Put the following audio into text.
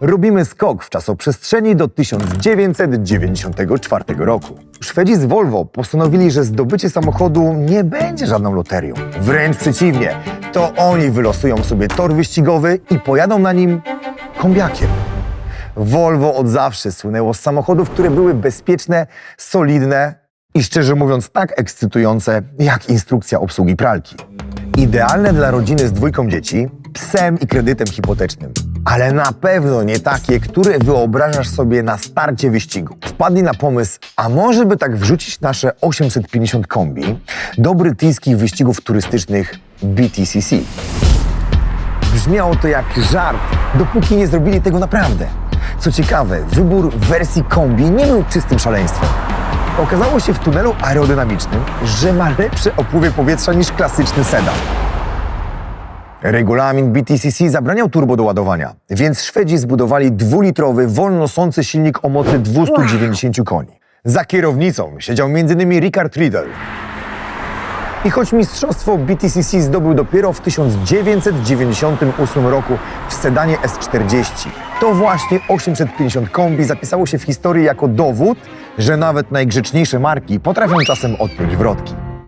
Robimy skok w czasoprzestrzeni do 1994 roku. Szwedzi z Volvo postanowili, że zdobycie samochodu nie będzie żadną loterią. Wręcz przeciwnie, to oni wylosują sobie tor wyścigowy i pojadą na nim kombiakiem. Volvo od zawsze słynęło z samochodów, które były bezpieczne, solidne i szczerze mówiąc tak ekscytujące jak instrukcja obsługi pralki. Idealne dla rodziny z dwójką dzieci, psem i kredytem hipotecznym. Ale na pewno nie takie, które wyobrażasz sobie na starcie wyścigu. Wpadli na pomysł, a może by tak wrzucić nasze 850 kombi do brytyjskich wyścigów turystycznych BTCC. Brzmiało to jak żart, dopóki nie zrobili tego naprawdę. Co ciekawe, wybór wersji kombi nie był czystym szaleństwem. Okazało się w tunelu aerodynamicznym, że ma lepsze opływy powietrza niż klasyczny sedan. Regulamin BTCC zabraniał turbo do ładowania, więc Szwedzi zbudowali dwulitrowy, wolnosący silnik o mocy 290 koni. Za kierownicą siedział m.in. Richard Riedel, i choć mistrzostwo BTCC zdobył dopiero w 1998 roku w sedanie S40, to właśnie 850 kombi zapisało się w historii jako dowód, że nawet najgrzeczniejsze marki potrafią czasem odpiąć wrotki.